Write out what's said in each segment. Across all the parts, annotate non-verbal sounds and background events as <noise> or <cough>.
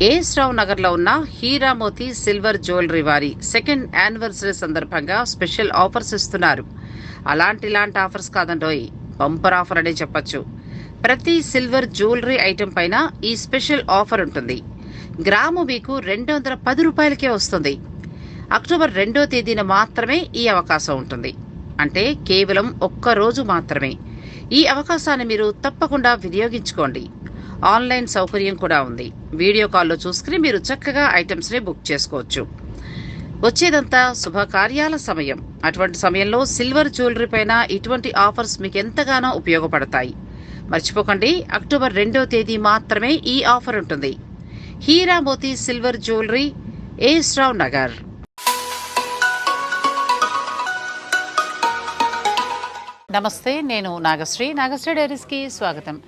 As Rao నగర్లో ఉన్న Heeramoti silver jewellery వారి సెకండ్ యానివర్సరీ సందర్భంగా స్పెషల్ ఆఫర్స్ ఇస్తున్నారు. అలాంటి ఇలాంటి ఆఫర్స్ కాదండోయ్. బంపర్ ఆఫర్ అనే చెప్పొచ్చు. ప్రతి సిల్వర్ జ్యువెలరీ ఐటెం పైన ఈ స్పెషల్ ఆఫర్ ఉంటుంది. గ్రాము మీకు రెండు వందల పది రూపాయలకే వస్తుంది. అక్టోబర్ రెండో తేదీన మాత్రమే ఈ అవకాశం ఉంటుంది. అంటే కేవలం ఒక్క రోజు మాత్రమే. ఈ అవకాశాన్ని మీరు తప్పకుండా వినియోగించుకోండి. ఆన్లైన్ సౌకర్యం కూడా ఉంది. వీడియో కాల్లో చూసుకుని మీరు చక్కగా ఐటమ్స్ని బుక్ చేసుకోవచ్చు. వచ్చేదంతా శుభకార్యాల సమయం. అటువంటి సమయంలో సిల్వర్ జ్యువెలరీ పైన ఇటువంటి ఆఫర్స్ మీకు ఎంతగానో ఉపయోగపడతాయి. మర్చిపోకండి అక్టోబర్ రెండో తేదీ మాత్రమే ఈ ఆఫర్ ఉంటుంది. హీరా మోతీ సిల్వర్ జ్యువెలరీ ఏస్రావ్ నగర్. నమస్తే నేను నాగశ్రీ. నాగశ్రీ డైరీస్కి స్వాగతం.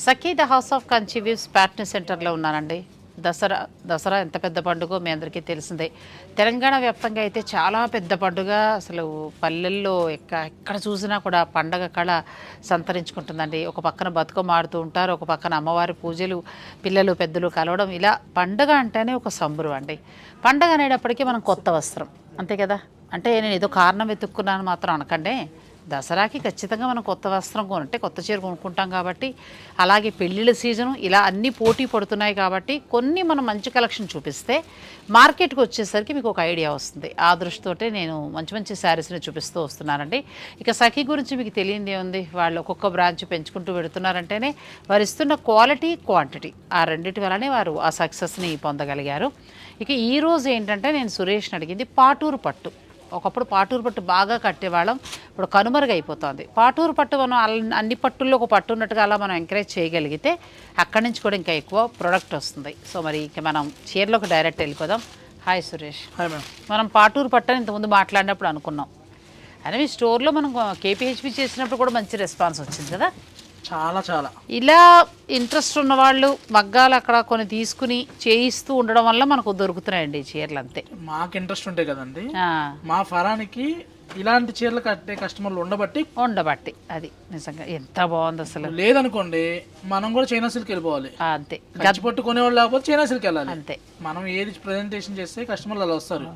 Sakhi the house of conceives Patny సెంటర్లో ఉన్నానండి దసరా దసరా ఎంత పెద్ద పండుగ మీ అందరికీ తెలిసిందే. తెలంగాణ వ్యాప్తంగా అయితే చాలా పెద్ద పండుగ. అసలు పల్లెల్లో ఎక్క ఎక్కడ చూసినా కూడా పండగ కళ సంతరించుకుంటుందండి. ఒక పక్కన బతుకమ్మ ఆడుతూ ఉంటారు ఒక పక్కన అమ్మవారి పూజలు పిల్లలు పెద్దలు కలవడం. ఇలా పండగ అంటేనే ఒక సంబరం అండి. పండగ అనేటప్పటికీ మనం కొత్త వస్త్రం. అంతే కదా? అంటే నేను ఏదో కారణం వెతుక్కున్నాను మాత్రం అనకండి. దసరాకి ఖచ్చితంగా మనం కొత్త వస్త్రం కొనుంటే కొత్త చీర కొనుక్కుంటాం కాబట్టి అలాగే పెళ్ళిళ్ళ సీజను ఇలా అన్ని పోటీ పడుతున్నాయి కాబట్టి కొన్ని మనం మంచి కలెక్షన్ చూపిస్తే మార్కెట్కి వచ్చేసరికి మీకు ఒక ఐడియా వస్తుంది. ఆ దృష్టితోటే నేను మంచి మంచి శారీస్ని చూపిస్తూ వస్తున్నానండి. ఇక సఖీ గురించి మీకు తెలియంది ఉంది వాళ్ళు ఒక్కొక్క బ్రాంచ్ పెంచుకుంటూ పెడుతున్నారంటేనే వారు ఇస్తున్న క్వాలిటీ క్వాంటిటీ. ఆ రెండింటి వల్లనే వారు ఆ సక్సెస్ని పొందగలిగారు. ఇక ఈరోజు ఏంటంటే నేను సురేష్ని అడిగింది పాటూరు పట్టు. ఒకప్పుడు పాటూరు పట్టు బాగా కట్టేవాళ్ళం. ఇప్పుడు కనుమరుగైపోతుంది పాటూరు పట్టు మనం అన్ని పట్టుల్లో ఒక పట్టు ఉన్నట్టుగా అలా మనం ఎంకరేజ్ చేయగలిగితే అక్కడి నుంచి కూడా ఇంకా ఎక్కువ ప్రొడక్ట్ వస్తుంది. సో మరి ఇక మనం చీరలోకి డైరెక్ట్ వెళ్ళిపోదాం. హాయ్ సురేష్. హాయ్ మేడం మనం పాటూరు పట్టు అని ఇంతకుముందు మాట్లాడినప్పుడు అనుకున్నాం. అయినా మీ స్టోర్లో మనం కేపీహెచ్పి చేసినప్పుడు కూడా మంచి రెస్పాన్స్ వచ్చింది కదా? చాలా చాలా. ఇలా ఇంట్రెస్ట్ ఉన్న వాళ్ళు మగ్గాలు అక్కడ కొన్ని తీసుకుని చేయిస్తూ ఉండడం వల్ల మనకు దొరుకుతున్నాయండి ఈ చీరలు అంతే. మాకు ఇంట్రెస్ట్ ఉంటాయి కదండి. మా ఫరానికి ఇలాంటి చీరలు కట్టే కస్టమర్లు ఉండబట్టి ఉండబట్టి అది నిజంగా ఎంత బాగుంది అసలు. లేదనుకోండి మనం కూడా చైనా సిల్క్ వెళ్ళిపోవాలి. అంతే. ఖర్చు పట్టుకునేవాళ్ళు లేకపోతే చైనా సిల్క్ వెళ్ళాలి. అంతే. మనం ఏది ప్రెజెంటేషన్ చేస్తే కస్టమర్లు అలా వస్తారు.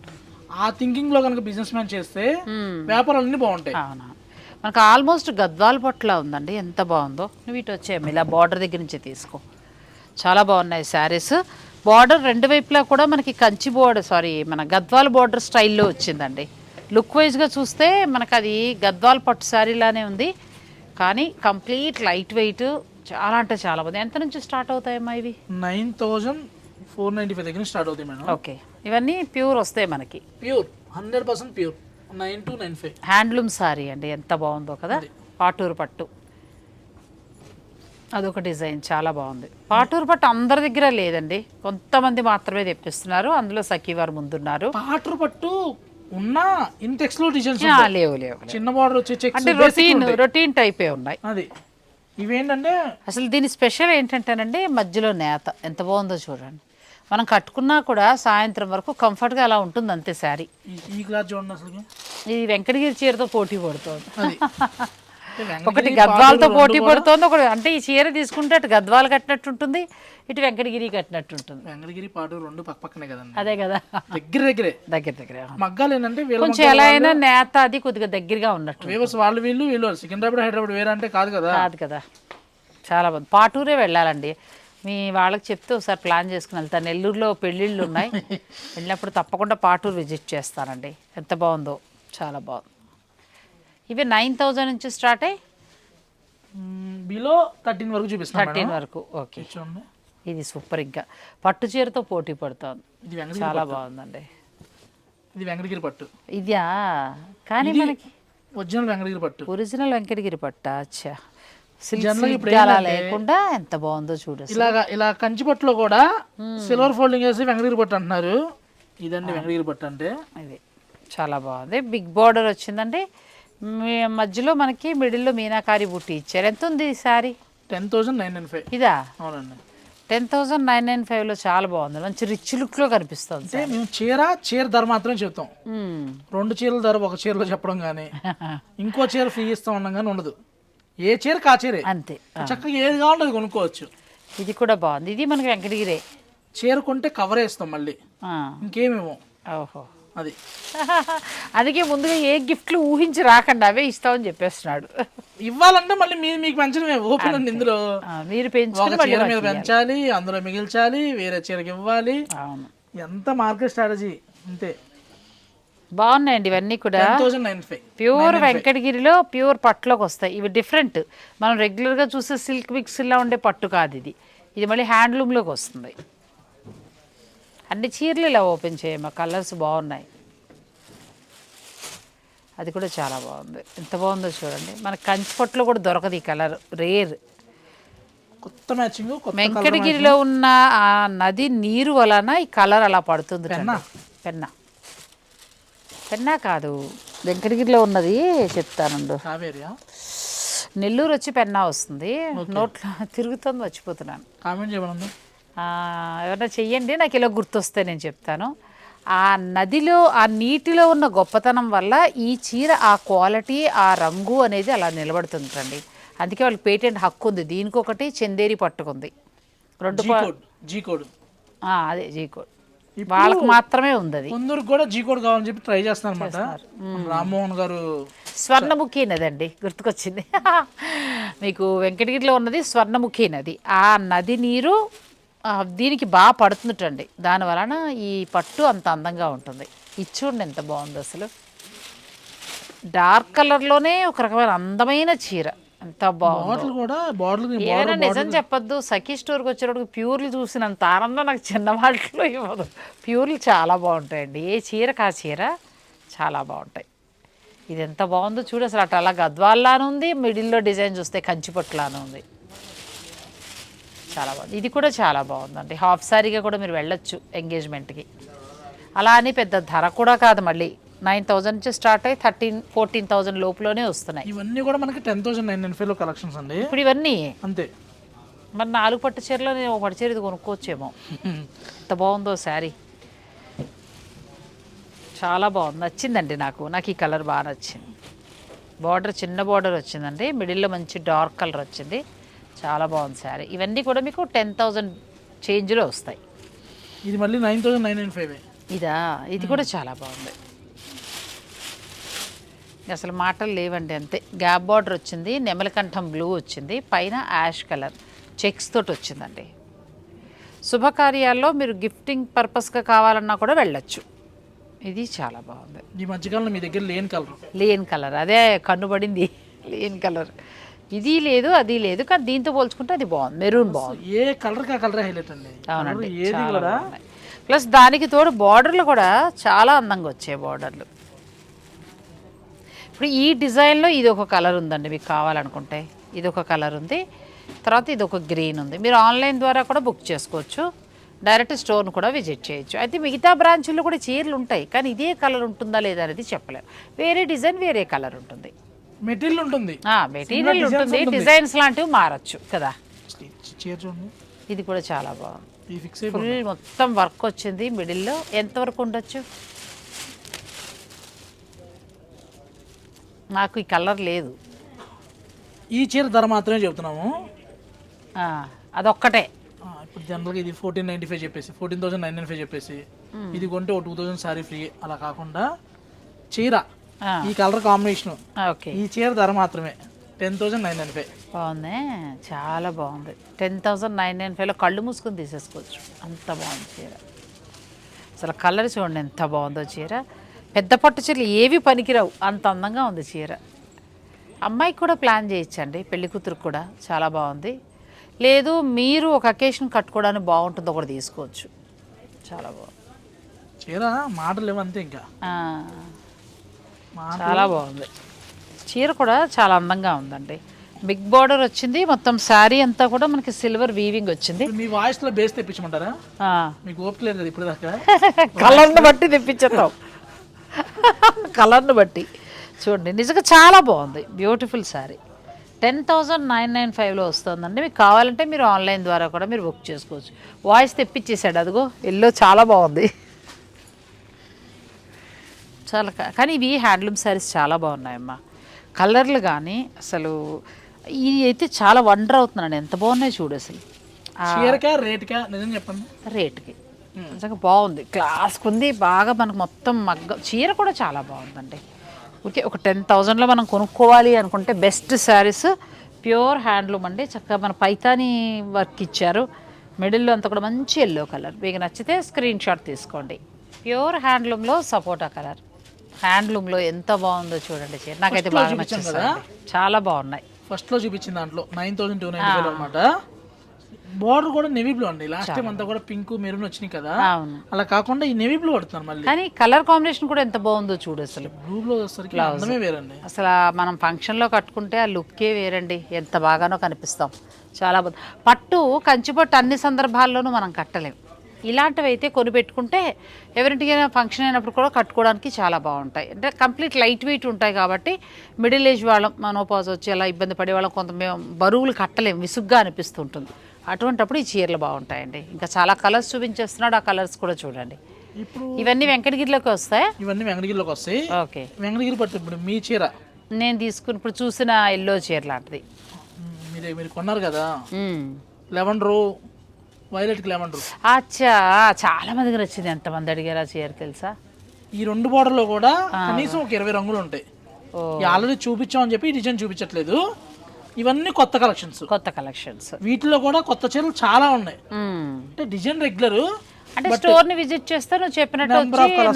ఆ థింకింగ్లో కనుక బిజినెస్ మ్యాన్ చేస్తే వ్యాపారాలు అన్ని బాగుంటాయి. అవునా? మనకు ఆల్మోస్ట్ గద్వాల పట్ల ఉందండి. ఎంత బాగుందో. నువ్వు ఇటు వచ్చేయమ్మ ఇలా బార్డర్ దగ్గర నుంచి తీసుకో. చాలా బాగున్నాయి శారీస్ బార్డర్ రెండు వైపులా కూడా మనకి కంచి బోర్డర్ సారీ మన గద్వాల బార్డర్ స్టైల్లో వచ్చిందండి. లుక్ వైజ్గా చూస్తే మనకు అది గద్వాల పట్టు శారీలానే ఉంది. కానీ కంప్లీట్ లైట్ వెయిట్ చాలా అంటే చాలా బాగుంది. ఎంత నుంచి స్టార్ట్ అవుతాయమ్మా ఇవి? Nine thousand four ninety five దగ్గర స్టార్ట్ అవుతాయి మేడం. ఓకే. ఇవన్నీ ప్యూర్ వస్తాయి మనకి. Pure hundred percent pure nine two nine five. Handloom sari అండి ఎంత బాగుందో కదా? పాటూరు పట్టు. అదొక డిజైన్ చాలా బాగుంది. పాటూరు పట్టు అందరి దగ్గర లేదండి. కొంతమంది మాత్రమే తెప్పిస్తున్నారు. అందులో సఖీ వారు ముందున్నారు. పాటర్ పట్టు ఉన్నా ఇంటెక్స్లో డిజైన్స్ లేవు లేవు. చిన్న బార్డర్ వచ్చే అంటే రొటీన్ రొటీన్ టైపే ఉన్నాయి. అది. ఇవేంటంటే అసలు దీని స్పెషల్ ఏంటంటేనండి మధ్యలో నేత. ఎంత బాగుందో చూడండి. మనం కట్టుకున్నా కూడా సాయంత్రం వరకు కంఫర్ట్గా అలా ఉంటుంది అంతే శారీ. ఈ- ఈ క్లాత్ చూడండి అసలు ఇది వెంకటగిరి చీరతో పోటీ పడుతుంది. <laughs> ఒకటి గద్వాలతో పోటీ పడుతోంది ఒకటి అంటే ఈ చీర తీసుకుంటే అటు గద్వాలు కట్టినట్టు ఉంటుంది ఇటు వెంకటగిరి కట్టినట్టు ఉంటుంది వెంకటగిరి పాటు రెండు పక్క పక్కనే కదండి. అదే కదా. దగ్గర దగ్గరే. దగ్గర దగ్గర మగ్గాలు ఏంటంటే కొంచెం ఎలా అయినా నేత అది కొద్దిగా దగ్గరగా ఉన్నట్టు. వేవర్స్ వీళ్ళు వీళ్ళు వాళ్ళు. సికింద్రాబాద్ హైదరాబాద్ వేరే అంటే కాదు కదా. కాదు కదా. చాలా బాగుంది. పాటూరే వెళ్ళాలండి. మీ వాళ్ళకి చెప్తే ఒకసారి ప్లాన్ చేసుకుని వెళ్తాను నెల్లూరులో పెళ్ళిళ్ళు ఉన్నాయి. <laughs> వెళ్ళినప్పుడు తప్పకుండా పాటూరు విజిట్ చేస్తానండి. ఎంత బాగుందో. చాలా బాగుంది. ఇవి నైన్ థౌజండ్ నుంచి స్టార్ట్ అయ్యి బిలో థర్టీన్ వరకు చూపిస్తాను థర్టీన్ వరకు. ఓకే. ఇది సూపర్ ఇంకా పట్టు చీరతో పోటీ పడుతోంది. చాలా బాగుందండి. ఇది వెంకటగిరి పట్టు. ఇదా? కానీ మనకి ఒరిజినల్ వెంకటగిరి పట్టు. ఒరిజినల్ వెంకటగిరి పట్ట. అచ్చా. లేకుండా ఎంత బాగుందో చూడు. ఇలాగా ఇలా కంచి పట్టులో కూడా సిల్వర్ ఫోల్డింగ్ వేసి వెంకటగిరి పట్టు అంటున్నారు. ఇదండి వెంకటగిరి పట్టు అంటే. ఇది చాలా బాగుంది. బిగ్ బార్డర్ వచ్చిందండి మధ్యలో మనకి మిడిల్లో మీనాకారి బుట్టి ఇచ్చారు. ఎంత ఉంది ఈ sari ten thousand nine nine five ఇదా? అవునండి. టెన్ థౌజండ్ నైన్ నైన్ ఫైవ్లో చాలా బాగుంది. మంచి రిచ్ లుక్లో కనిపిస్తుంది అంటే మేము చీర చీర ధర మాత్రమే చెప్తాం. మ్మ్. రెండు చీరల ధర ఒక చీరలో చెప్పడం కానీ <laughs> ఇంకో చీర ఫ్రీ ఇస్తాం అనడం కానీ ఉండదు. ఏ చీరకు ఆ చీరే? అంతే. చక్కగా ఏది కావాలంటే అది కొనుక్కోవచ్చు. ఇది కూడా బాగుంది. ఇది మనకి వెంకటగిరే. చీర కొంటే కవర్ వేస్తాం మళ్ళీ. ఇంకేమేమో. ఓహో. అది. <laughs> అందుకే ముందుగా ఏ గిఫ్ట్లు ఊహించి రాకండి అవే ఇస్తామని చెప్పేస్తున్నాడు. ఇవ్వాలంటే మళ్ళీ మీ మీకు పెంచడమే. ఓపెన్ ఉంది ఇందులో. మీరు చీర మీద. పెంచాలి అందులో మిగిల్చాలి వేరే చీరకి ఇవ్వాలి. అవును. ఎంత మార్కెట్ స్ట్రాటజీ. అంతే. బాగున్నాయండి ఇవన్నీ కూడా. ప్యూర్ వెంకటగిరిలో ప్యూర్ పట్టులోకి వస్తాయి. ఇవి డిఫరెంట్. మనం రెగ్యులర్గా చూసే సిల్క్ మిక్స్లా ఉండే పట్టు కాదు ఇది. ఇది మళ్ళీ హ్యాండ్లూమ్లోకి వస్తుంది. అన్ని చీరలు ఇలా ఓపెన్ చేయమ్మా. కలర్స్ బాగున్నాయి. అది కూడా చాలా బాగుంది. ఎంత బాగుందో చూడండి. మన కంచి పట్టులో కూడా దొరకదు ఈ కలర్. రేర్. కొత్త మ్యాచింగ్ వెంకటగిరిలో ఉన్న ఆ నది నీరు వలన ఈ కలర్ అలా పడుతుంది పెన్నా? పెన్నా కాదు. వెంకటగిరిలో ఉన్నది చెప్తానండు. నెల్లూరు వచ్చి పెన్నా వస్తుంది. నోట్లో తిరుగుతుంది మర్చిపోతున్నాను. కామెంట్ చేయమనండి ఆ, ఎవరైనా చెయ్యండి నాకు ఇలా గుర్తొస్తే నేను చెప్తాను. ఆ నదిలో ఆ నీటిలో ఉన్న గొప్పతనం వల్ల ఈ చీర ఆ క్వాలిటీ ఆ రంగు అనేది అలా నిలబడుతుందండి. అందుకే వాళ్ళకి పేటెంట్ హక్కు ఉంది. దీనికి ఒకటి చందేరి పట్టుకుంది. రెండు జీ కోడ్ అదే జీ కోడ్ వాళ్ళకి మాత్రమే ఉంది అది. కొందరికి కూడా జీ కోడ్ కావాలని చెప్పి ట్రై చేస్తాను అనమాట రామ్మోహన్ గారు స్వర్ణముఖి నది అండి గుర్తుకొచ్చింది. <laughs> మీకు వెంకటగిరిలో ఉన్నది స్వర్ణముఖి నది. ఆ నది నీరు దీనికి బాగా పడుతుందటండి. దాని వలన ఈ పట్టు అంత అందంగా ఉంటుంది. ఇది చూడండి ఎంత బాగుంది అసలు. డార్క్ కలర్లోనే ఒక రకమైన అందమైన చీర. ఎంత బాగుంది. బాటిల్ కూడా బాటిల్ ఏమైనా నిజం చెప్పొద్దు. సఖీ స్టోర్కి వచ్చేటప్పుడు ప్యూర్లు చూసినంత ఆనందం నాకు చిన్న వాటిలో ఇవ్వదు. ప్యూర్లు చాలా బాగుంటాయండి. ఏ చీరకు ఆ చీర చాలా బాగుంటాయి. ఇది ఎంత బాగుందో చూడు అసలు అటు అలా గద్వాల్లాను ఉంది. మిడిల్లో డిజైన్ చూస్తే కంచిపట్టులాను ఉంది. చాలా బాగుంది. ఇది కూడా చాలా బాగుందండి. హాఫ్ సారీగా కూడా మీరు వెళ్ళొచ్చు ఎంగేజ్మెంట్కి. అలా అని పెద్ద ధర కూడా కాదు మళ్ళీ. నైన్ థౌజండ్ నుంచి స్టార్ట్ అయ్యి థర్టీన్ ఫోర్టీన్ థౌజండ్ లోపులోనే వస్తున్నాయి. ఇవన్నీ కూడా మనకి ten thousand nine nine collections అండి. ఇప్పుడు ఇవన్నీ? అంతే. మరి నాలుగు పట్టు చీరలో నేను ఒక పట్టు చీర ఇది కొనుక్కోవచ్చేమో. ఎంత బాగుందో శారీ. చాలా బాగుంది. నచ్చిందండి నాకు. నాకు ఈ కలర్ బాగా నచ్చింది. బార్డర్ చిన్న బార్డర్ వచ్చిందండి. మిడిల్లో మంచి డార్క్ కలర్ వచ్చింది. చాలా బాగుంది శారీ. ఇవన్నీ కూడా మీకు టెన్ థౌజండ్ చేంజ్లో వస్తాయి. ఇది మళ్ళీ nine thousand nine nine five. ఇదా? ఇది కూడా చాలా బాగుంది. అసలు మాటలు లేవండి అంతే. గ్యాప్ బార్డర్ వచ్చింది నెమలకంఠం బ్లూ వచ్చింది పైన యాష్ కలర్ చెక్స్ తోటి వచ్చిందండి. శుభకార్యాల్లో మీరు గిఫ్టింగ్ పర్పస్గా కావాలన్నా కూడా వెళ్ళొచ్చు. ఇది చాలా బాగుంది. ఈ మధ్యకాలంలో మీ దగ్గర లేని కలర్. Lane colour. అదే కన్నుబడింది లేన్ కలర్. ఇది లేదు అది లేదు కానీ దీంతో పోల్చుకుంటే అది బాగుంది. మెరూన్ బాగుంది. ఏ కలర్ కలర్ హైలైట్ అండి. అవునండి. ప్లస్ దానికి తోడు బార్డర్లు కూడా చాలా అందంగా వచ్చాయి బార్డర్లు. ఇప్పుడు ఈ డిజైన్లో ఇది ఒక కలర్ ఉందండి మీకు కావాలనుకుంటే. ఇది ఒక కలర్ ఉంది. తర్వాత ఇది ఒక గ్రీన్ ఉంది. మీరు ఆన్లైన్ ద్వారా కూడా బుక్ చేసుకోవచ్చు. డైరెక్ట్ స్టోర్ను కూడా విజిట్ చేయొచ్చు. అయితే మిగతా బ్రాంచుల్లో కూడా చీరలు ఉంటాయి. కానీ ఇదే కలర్ ఉంటుందా లేదా అనేది చెప్పలేము వేరే డిజైన్ వేరే కలర్ ఉంటుంది. మెటీరియల్ ఉంటుంది. మెటీరియల్ ఉంటుంది. డిజైన్స్ లాంటివి మారచ్చు కదా. ఇది కూడా చాలా బాగుంది. ఫుల్ మొత్తం వర్క్ వచ్చింది మిడిల్లో. ఎంతవరకు ఉండొచ్చు? నాకు ఈ కలర్ లేదు. ఈ చీర ధర మాత్రమే చెబుతున్నాము. ఆ, అదొక్కటే. ఇప్పుడు జనరల్గా ఇది ఫోర్టీన్ నైన్టీ ఫైవ్ చెప్పేసి fourteen thousand nine nine five చెప్పేసి ఇది కొంటే ఒక టూ థౌసండ్ సారీ ఫ్రీ అలా కాకుండా చీర ఈ కలర్ కాంబినేషన్. ఓకే. ఈ చీర ధర మాత్రమే ten thousand nine nine five బాగుంది? చాలా బాగుంది. టెన్ థౌజండ్ నైన్ నైన్ ఫైవ్లో కళ్ళు మూసుకొని తీసేసుకోవచ్చు. అంత బాగుంది చీర. అసలు కలర్ చూడండి ఎంత బాగుందో చీర. పెద్ద పట్టు చీరలు ఏవి పనికిరావు. అంత అందంగా ఉంది చీర. అమ్మాయికి కూడా ప్లాన్ చేయొచ్చండి పెళ్ళి కూతురుకు కూడా చాలా బాగుంది. లేదు మీరు ఒక అకేషన్ కట్టుకోవడానికి బాగుంటుందో కూడా తీసుకోవచ్చు. చాలా బాగుంది. చీర మాటలు లేవు అంతే ఇంకా. చాలా బాగుంది. చీర కూడా చాలా అందంగా ఉందండి. బిగ్ బార్డర్ వచ్చింది. మొత్తం శారీ అంతా కూడా మనకి సిల్వర్ వీవింగ్ వచ్చింది. మీ వాయిస్లో బేస్ తెప్పించమంటారా మీకు ఓపిక లేదు కదా ఇప్పుడు దాకా <laughs> కలర్ని బట్టి తెప్పించేస్తాం కలర్ని బట్టి. చూడండి నిజంగా చాలా బాగుంది. Beautiful sari ten thousand nine nine ఫైవ్లో వస్తుందండి. మీకు కావాలంటే మీరు ఆన్లైన్ ద్వారా కూడా మీరు బుక్ చేసుకోవచ్చు. వాయిస్ తెప్పించేసాడు అదిగో ఎల్లో చాలా బాగుంది. చాలా కానీ ఇవి హ్యాండ్లూమ్ శారీస్ చాలా బాగున్నాయమ్మా. కలర్లు కానీ అసలు ఇది అయితే చాలా వండర్ అవుతున్నాను ఎంత బాగున్నాయి చూడు అసలు. రేటుకి. నిజంగా బాగుంది. క్లాస్కి ఉంది బాగా మనకు మొత్తం మగ్గ చీర కూడా చాలా బాగుందండి. ఓకే ఒక టెన్ థౌజండ్లో మనం కొనుక్కోవాలి అనుకుంటే బెస్ట్ శారీస్ ప్యూర్ హ్యాండ్లూమ్ అండి. చక్కగా మన పైతాని వర్క్ ఇచ్చారు. మిడిల్లో అంతా కూడా మంచి ఎల్లో కలర్ మీకు నచ్చితే స్క్రీన్ షాట్ తీసుకోండి. ప్యూర్ హ్యాండ్లూమ్లో సపోటా కలర్ హ్యాండ్లూమ్లో ఎంత బాగుందో చూడండి చీర. నాకైతే బాగా నచ్చింది చాలా బాగున్నాయి. ఫస్ట్లో చూపించిన దాంట్లో నైన్ థౌసండ్ టూ ఫైవ్ అనమాట బార్డర్ కూడా నెవీ బ్లూ అండి. లాస్ట్ టైం అంతా కూడా పింక్ మెరూన్ వచ్చినాయి కదా. అవును. అలా కాకుండా ఈ నెవీ బ్లూ పడుతున్నారు మళ్ళీ. కానీ కలర్ కాంబినేషన్ కూడా ఎంత బాగుందో చూడు అసలు. బ్లూ బ్లూ వచ్చేసరికి అందమే వేరండి. అసలు మనం ఫంక్షన్లో కట్టుకుంటే ఆ లుక్కే వేరండి. ఎంత బాగానో కనిపిస్తాం. చాలా బాగుంది. పట్టు కంచి పట్టు అన్ని సందర్భాల్లోనూ మనం కట్టలేం. ఇలాంటివి అయితే కొని పెట్టుకుంటే ఎవరింటికైనా ఫంక్షన్ అయినప్పుడు కూడా కట్టుకోవడానికి చాలా బాగుంటాయి. అంటే కంప్లీట్ లైట్ వెయిట్ ఉంటాయి కాబట్టి మిడిల్ ఏజ్ వాళ్ళం మనోపాజ్ వచ్చి అలా ఇబ్బంది పడే వాళ్ళం కొంత మేము బరువులు కట్టలేం విసుగ్గా అనిపిస్తుంటుంది. అటువంటప్పుడు ఈ చీరలు బాగుంటాయండి. ఇంకా చాలా కలర్స్ చూపించేస్తున్నాడు ఆ కలర్స్ కూడా చూడండి. ఇప్పుడు ఇవన్నీ వెంకటగిరిలోకి వస్తాయి? ఇవన్నీ వెంకటగిరిలోకి వస్తాయి. ఓకే. వెంకటగిరి పట్టు ఇప్పుడు మీ చీర? నేను తీసుకుని ఇప్పుడు చూసిన ఎల్లో చీర లాంటిది. మీరు మీరు కొన్నారు కదా. లెవెన్ రో వైలెట్ లెవెన్ రో అచ్చా చాలా మందికి నచ్చింది. ఎంతమంది అడిగారు ఆ చీర తెలుసా? ఈ రెండు బార్డర్లో కూడా కనీసం ఒక ఇరవై రంగులు ఉంటాయి. ఆల్రెడీ చూపించామని చెప్పి డిజైన్ చూపించట్లేదు. ఇవన్నీ కొత్త కలెక్షన్స్. కొత్త కలెక్షన్స్. వీటిలో కూడా కొత్త చీరలు చాలా ఉన్నాయి. అంటే డిజైన్ రెగ్యులర్ అంటే స్టోర్ని విజిట్ చేస్తే నువ్వు చెప్పినట్టు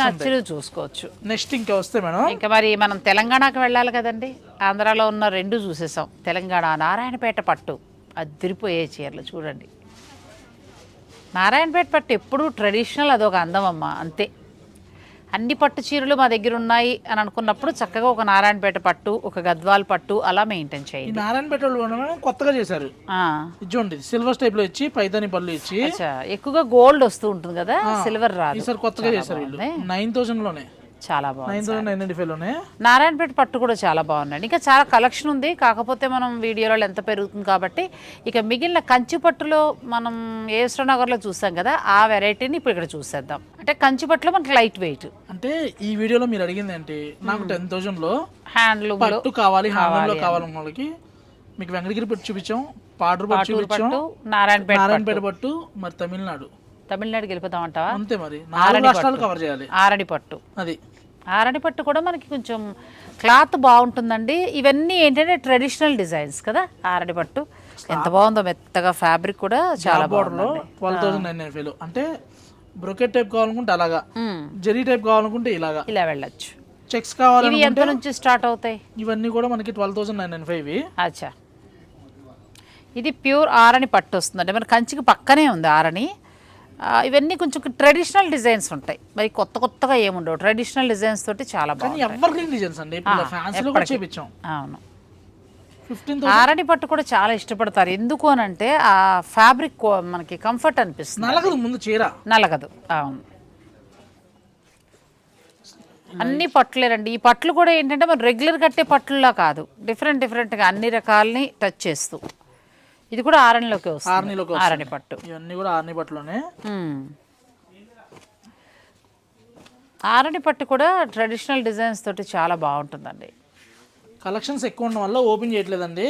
నచ్చినవి చూసుకోవచ్చు. నెక్స్ట్ ఇంకా వస్తే మేడం. ఇంకా మరి మనం తెలంగాణకు వెళ్ళాలి కదండి. ఆంధ్రాలో ఉన్న రెండు చూసేసాం. తెలంగాణ నారాయణపేట పట్టు. అదిరిపోయే చీరలు చూడండి. నారాయణపేట పట్టు ఎప్పుడూ ట్రెడిషనల్ అదొక అందం అమ్మ అంతే. అన్ని పట్టు చీరలు మా దగ్గర ఉన్నాయి అని అనుకున్నప్పుడు చక్కగా ఒక నారాయణపేట పట్టు ఒక గద్వాల్ పట్టు అలా మెయింటైన్ ఈ చేయండి. నారాయణపేట కొత్తగా చేశారు. సిల్వర్ టైప్లో ఇచ్చి పైతాని పళ్ళు ఇచ్చి. ఎక్కువగా గోల్డ్ వస్తూ ఉంటుంది కదా సిల్వర్ రాదు. కొత్తగా చేశారు నైన్ థౌసండ్లోనే చాలా బాగుంది నారాయణపేట పట్టు కూడా చాలా బాగుందండి. ఇంకా చాలా కలెక్షన్ ఉంది. కాకపోతే మనం వీడియోలో ఎంత పెరుగుతుంది కాబట్టి ఇక మిగిలిన కంచి పట్టులో మనం నగర్లో చూసాం కదా ఆ వెరైటీని ఇప్పుడు ఇక్కడ చూసేద్దాం. అంటే కంచి పట్టులో మనకి లైట్ వెయిట్ అంటే ఈ వీడియోలో మీరు అడిగింది ఏంటి? నాకు టెన్ థౌసండ్లో హ్యాండ్లూమ్ పట్టు కావాలి హ్యాండ్లో కావాలి వాళ్ళకి మీకు వెంకటగిరి పట్టు చూపించాం పాడూరు పట్టు చూపించాం నారాయణపేట నారాయణపేట పట్టు. మరి తమిళనాడు. తమిళనాడుకి వెళ్ళిపోతామంటావా? అంతే మరి. నాలుగు రాష్ట్రాలు కవర్ చేయాలి. ఆరడి పట్టు. అది. ఆరడి పట్టు కూడా మనకి కొంచెం క్లాత్ బాగుంటుందండి. ఇవన్నీ ఏంటంటే ట్రెడిషనల్ డిజైన్స్ కదా ఆరడి పట్టు. ఎంత బాగుందో మెత్తగా ఫ్యాబ్రిక్ కూడా చాలా బాగుంది ట్వెల్వ్ థౌసండ్ నైన్ అంటే బ్రొకెట్ టైప్ కావాలనుకుంటే అలాగా. జెరీ టైప్ కావాలనుకుంటే ఇలాగా. ఇలా వెళ్ళొచ్చు. చెక్స్ ఇవి కావాలని ఎంత నుంచి స్టార్ట్ అవుతాయి? ఇవన్నీ కూడా మనకి twelve thousand nine nine five అచ్చా. ఇది ప్యూర్ ఆరని పట్టు వస్తుంది అంటే మన కంచికి పక్కనే ఉంది ఆరని. ఇవన్నీ కొంచెం ట్రెడిషనల్ డిజైన్స్ ఉంటాయి. మరి కొత్త కొత్తగా ఏముండవు. ట్రెడిషనల్ డిజైన్స్ తోటి చాలా డిజైన్స్ అండి. చేపించాం. అవును. ఆరని పట్టు కూడా చాలా ఇష్టపడతారు. ఎందుకు అని అంటే ఆ ఫ్యాబ్రిక్ మనకి కంఫర్ట్ అనిపిస్తుంది. నలగదు ముందు చీర. నలగదు. అవును. అన్ని పట్లేరండి ఈ పట్లు కూడా ఏంటంటే మనం రెగ్యులర్ కట్టే పట్లులా కాదు. డిఫరెంట్ డిఫరెంట్గా అన్ని రకాలని టచ్ చేస్తూ. ఇది కూడా ఆరణిలోకి వస్తుంది. ఆర్నీలోకి ఆరణి పట్టు. ఇవన్నీ కూడా ఆర్నీ బట్టలోనే మ్మ్. ఆరణి పట్టు కూడా ట్రెడిషనల్ డిజైన్స్ తోటి చాలా బాగుంటుందండి. కలెక్షన్స్ ఎక్కువ ఉండడం వల్ల ఓపెన్ చేయట్లేదండి.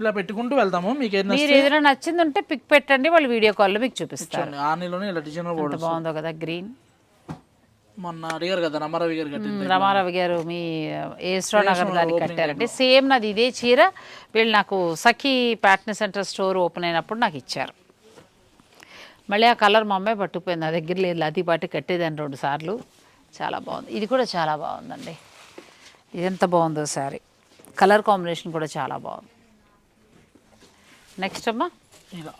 ఇలా పెట్టుకుంటూ వెళ్తాము మీకు ఏదైనా మీరు ఏదైనా నచ్చింది ఉంటే పిక్ పెట్టండి వాళ్ళు వీడియో కాల్లో మీకు చూపిస్తారు. చూడండి ఆర్నీలోనే ఇలా బోర్డర్ బాగుందో కదా గ్రీన్. మొన్న అడిగారు కదా రమారవి గారు కట్టింది రమారావు గారు మీ ఏస్ట్రా నగర్ దానికి కట్టారండి. సేమ్ నాది ఇదే చీర. వీళ్ళు నాకు Sakhi Patny centre store open అయినప్పుడు నాకు ఇచ్చారు. మళ్ళీ ఆ కలర్ మా అమ్మాయి పట్టుకుపోయింది. నా దగ్గర లేదు. అది పాటి కట్టేదాన్ని రెండు సార్లు. చాలా బాగుంది. ఇది కూడా చాలా బాగుందండి. ఇది ఎంత బాగుందో సారీ కలర్ కాంబినేషన్ కూడా చాలా బాగుంది. నెక్స్ట్ అమ్మా? ఇలా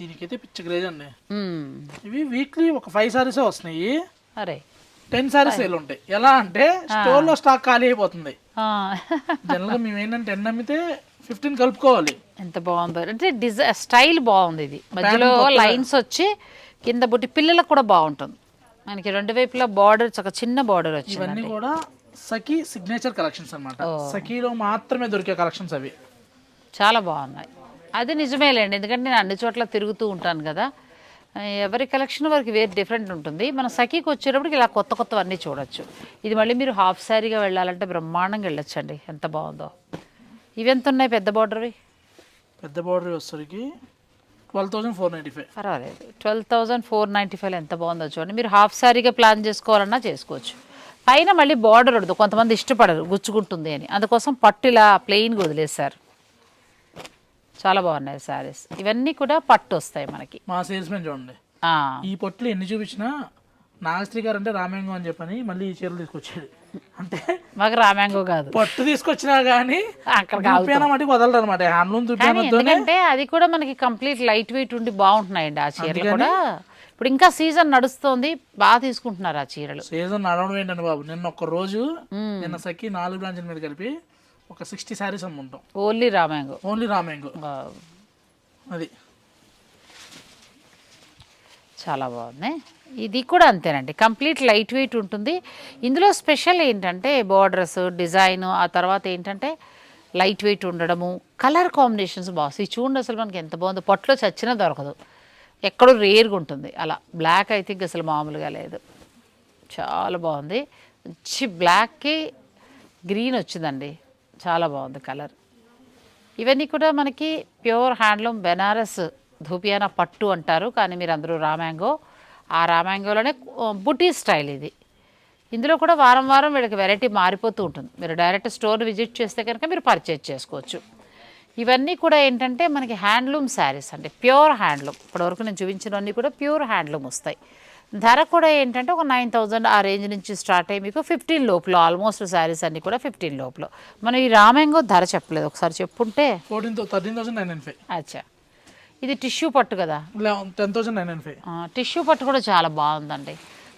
దీనికైతే పిచ్చ క్రేజ్ అండి. ఇవి వీక్లీ ఒక ఫైవ్ సారీసే వస్తున్నాయి. అరే. టెన్ సారీస్ సేల్ ఉంటాయి. ఎలా అంటే స్టోర్లో స్టాక్ ఖాళీ అయిపోతుంది. జనరల్గా మేము ఏంటంటే టెన్ అమ్మితే ఫిఫ్టీన్ కలుపుకోవాలి. ఎంత బాగుందో. అంటే డిజై స్టైల్ బాగుంది ఇది. మధ్యలో లైన్స్ వచ్చి కింద బుట్టి పిల్లలకు కూడా బాగుంటుంది. మనకి రెండు వైపులా బార్డర్ ఒక చిన్న బార్డర్ వచ్చింది ఇవన్నీ కూడా సఖీ సిగ్నేచర్ కలెక్షన్స్ అన్నమాట. సఖీలో మాత్రమే దొరికే కలెక్షన్స్ అవి. చాలా బాగున్నాయి. అది నిజమేలేండి. ఎందుకంటే నేను అన్ని చోట్ల తిరుగుతూ ఉంటాను కదా. ఎవరి కలెక్షన్ వారికి వేరు డిఫరెంట్ ఉంటుంది. మన సఖీకి వచ్చేటప్పటికి ఇలా కొత్త కొత్తవన్నీ చూడొచ్చు. ఇది మళ్ళీ మీరు హాఫ్ శారీగా వెళ్ళాలంటే బ్రహ్మాండంగా వెళ్ళొచ్చండి. ఎంత బాగుందో. ఇవి ఎంత ఉన్నాయి పెద్ద బార్డర్వి పెద్ద బార్డర్ వచ్చేసరికి twelve thousand four ninety five పర్వాలేదు. Twelve thousand four ninety five ఎంత బాగుందో చూడండి. మీరు హాఫ్ శారీగా ప్లాన్ చేసుకోవాలన్నా చేసుకోవచ్చు. పైన మళ్ళీ బార్డర్ ఉండదు. కొంతమంది ఇష్టపడరు. గుచ్చుకుంటుంది అని. అందుకోసం పట్టు ఇలా ప్లెయిన్గా వదిలేశారు. చాలా బాగున్నాయి శారీస్. ఇవన్నీ కూడా పట్టు వస్తాయి మనకి. మా సేల్స్ మెన్ చూడండి ఈ పొట్లు ఎన్ని చూపించినా నాగశ్రీ గారు అంటే రామ్యాంగం అని చెప్పని మళ్ళీ ఈ చీరలు తీసుకొచ్చాడు. అంటే మాకు రామ్యాంగో కాదు. పట్టు తీసుకొచ్చినా కానీ అక్కడ చూపిన మటుకు వదలరు అనమాట హ్యాండ్లూమ్ అది కూడా మనకి కంప్లీట్ లైట్ వెయిట్ ఉండి బాగుంటున్నాయండి ఆ చీరలు కూడా. ఇప్పుడు ఇంకా సీజన్ నడుస్తోంది బాగా తీసుకుంటున్నారు ఆ చీరలు. సీజన్ నడవడం ఏంటండి బాబు? నిన్న ఒక్క రోజు నిన్న సఖి నాలుగు బ్రాంచ్ల మీద కలిపి ఒక సిక్స్టీ శారీస్ అమ్ముంటాం ఓన్లీ రామ్యాంగో ఓన్లీ రామ్యాంగో అది. చాలా బాగుంది. ఇది కూడా అంతేనండి. కంప్లీట్ లైట్ వెయిట్ ఉంటుంది. ఇందులో స్పెషల్ ఏంటంటే బార్డర్స్ డిజైన్ ఆ తర్వాత ఏంటంటే లైట్ వెయిట్ ఉండడము కలర్ కాంబినేషన్స్ బాగుంది చూడండి అసలు మనకి ఎంత బాగుందో. పొట్లో చచ్చినా దొరకదు. ఎక్కడో రేర్గా ఉంటుంది. అలా బ్లాక్ అయితే ఇంక అసలు మామూలుగా లేదు. చాలా బాగుంది. మంచి బ్లాక్కి గ్రీన్ వచ్చిందండి. చాలా బాగుంది కలర్. ఇవన్నీ కూడా మనకి ప్యూర్ హ్యాండ్లూమ్ బెనారస్ ధూపియానా పట్టు అంటారు కానీ మీరు అందరూ రామ్యాంగో ఆ రామ్యాంగోలోనే బుటీ స్టైల్ ఇది. ఇందులో కూడా వారం వారం వీళ్ళకి వెరైటీ మారిపోతూ ఉంటుంది. మీరు డైరెక్ట్ స్టోర్ విజిట్ చేస్తే కనుక మీరు పర్చేజ్ చేసుకోవచ్చు. ఇవన్నీ కూడా ఏంటంటే మనకి హ్యాండ్లూమ్ శారీస్ అంటే ప్యూర్ హ్యాండ్లూమ్. ఇప్పటివరకు నేను చూపించినవన్నీ కూడా ప్యూర్ హ్యాండ్లూమ్ వస్తాయి. ధర కూడా ఏంటంటే ఒక నైన్ థౌజండ్ ఆ రేంజ్ నుంచి స్టార్ట్ అయ్యి మీకు ఫిఫ్టీన్ లోపల ఆల్మోస్ట్ శారీస్ అన్నీ కూడా ఫిఫ్టీన్ లోపల. మనం ఈ రామ్యాంగో ధర చెప్పలేదు ఒకసారి చెప్పుంటే. Fourteen thirteen thousand nine nine five. అచ్చా. ఇది టిష్యూ పట్టు కదా? Ten thousand nine five. Tissue పట్టు కూడా చాలా బాగుందండి.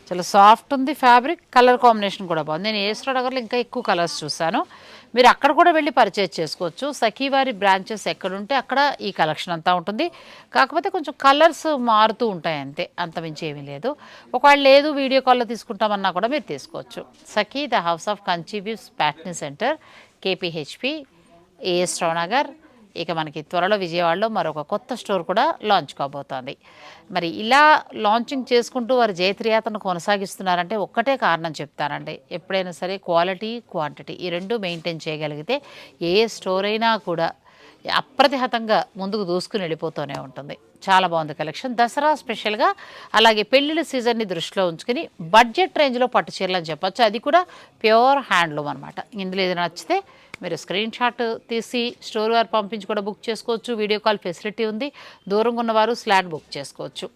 చాలా సాఫ్ట్ ఉంది ఫ్యాబ్రిక్ కలర్ కాంబినేషన్ కూడా బాగుంది. నేను ఏ నగర్లో ఇంకా ఎక్కువ కలర్స్ చూశాను. మీరు అక్కడ కూడా వెళ్ళి పర్చేజ్ చేసుకోవచ్చు. సఖీవారి బ్రాంచెస్ ఎక్కడుంటే అక్కడ ఈ కలెక్షన్ అంతా ఉంటుంది. కాకపోతే కొంచెం కలర్స్ మారుతూ ఉంటాయి అంతే. అంత మించి ఏమీ లేదు. ఒకవేళ లేదు వీడియో కాల్లో తీసుకుంటామన్నా కూడా మీరు తీసుకోవచ్చు. Sakhi the house of Kanchi weaves Patny centre KPHB AS Rao Nagar ఇక మనకి త్వరలో విజయవాడలో మరొక కొత్త స్టోర్ కూడా లాంచ్ కాబోతోంది. మరి ఇలా లాంచింగ్ చేసుకుంటూ వారి జయత్రయాత్రను కొనసాగిస్తున్నారంటే ఒక్కటే కారణం చెప్తానండి. ఎప్పుడైనా సరే క్వాలిటీ క్వాంటిటీ ఈ రెండు మెయింటైన్ చేయగలిగితే ఏ స్టోర్ అయినా కూడా అప్రతిహతంగా ముందుకు దూసుకుని వెళ్ళిపోతూనే ఉంటుంది. చాలా బాగుంది కలెక్షన్ దసరా స్పెషల్గా అలాగే పెళ్ళిళ్ళ సీజన్ని దృష్టిలో ఉంచుకుని బడ్జెట్ రేంజ్లో పట్టు చీరలు అని చెప్పొచ్చు. అది కూడా ప్యూర్ హ్యాండ్లూమ్ అనమాట ఇందులో ఏదైనా నచ్చితే మీరు స్క్రీన్ షాట్ తీసి స్టోర్ వారు పంపించి కూడా బుక్ చేసుకోవచ్చు. వీడియో కాల్ ఫెసిలిటీ ఉంది. దూరంగా ఉన్నవారు స్లాట్ బుక్ చేసుకోవచ్చు.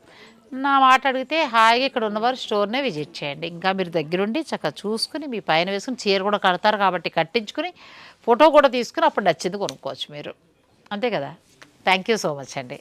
నా మాట అడిగితే హాయిగా ఇక్కడ ఉన్నవారు స్టోర్నే విజిట్ చేయండి. ఇంకా మీరు దగ్గరుండి చక్కగా చూసుకుని మీ పైన వేసుకుని చీర కూడా కడతారు కాబట్టి కట్టించుకుని ఫోటో కూడా తీసుకుని అప్పుడు నచ్చింది కొనుక్కోవచ్చు మీరు. అంతే కదా? థ్యాంక్ యూ సో మచ్ అండి.